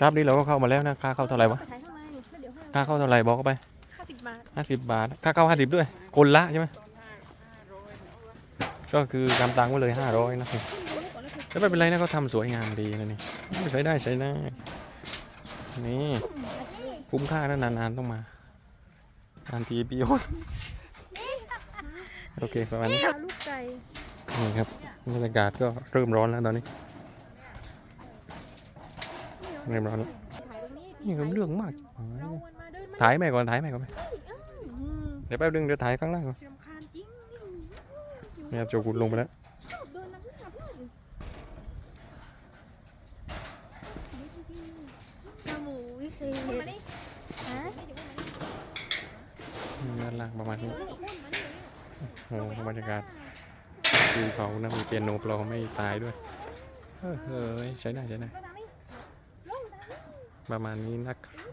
ครับนี่เราก็เข้ามาแล้วนะค่าเข้าเท่าไหร่วะไปถ่ายทำไมแล้วเดี๋ยวให้ค่าเข้าเท่าไหร่บอกเข้าไปห้าสิบบาทห้าสิบบาท ค่าเข้าห้าสิบด้วย คนละใช่ไหมก็คือกำตังไว้เลยห้าร้อยนะขึ้นดูก่อนแล้วคือแล้วไม่เป็นไรนะเขาทำสวยงามดีนะนี่ใช้ได้ใช้ได้นี่คุ้มค่านะนานๆต้องมานานทีปีโอนโอเคประมาณนี้ลูกไก่นี่ครับบรรยากาศก็เริ่มร้อนแล้วตอนนี้ เริ่มร้อนแล้วถ่ายตรงนี้นี่ก็เรื่องมากเรามันมาเดินมาถ่ายแม่ก่อนถ่ายแม่ก่อนไหมอืมเดี๋ยวแป๊บนึงเดี๋ยวถ่ายข้างล่างก่อนรำคาญจริงนี่ครับโจกุนลงไปแล้วชอบเดินมาเพื่อนเพื่อนกระหมูวิเศษมาดิฮะด้านล่างประมาณนี้มาดิมาดิโอ้โหบรรยากาศวิวเขานะมีเปียโนปลอมไม่ตายด้วยเออเฮ้ยใช้ได้ใช้ได้มาดิ ประมาณนี้นะครับ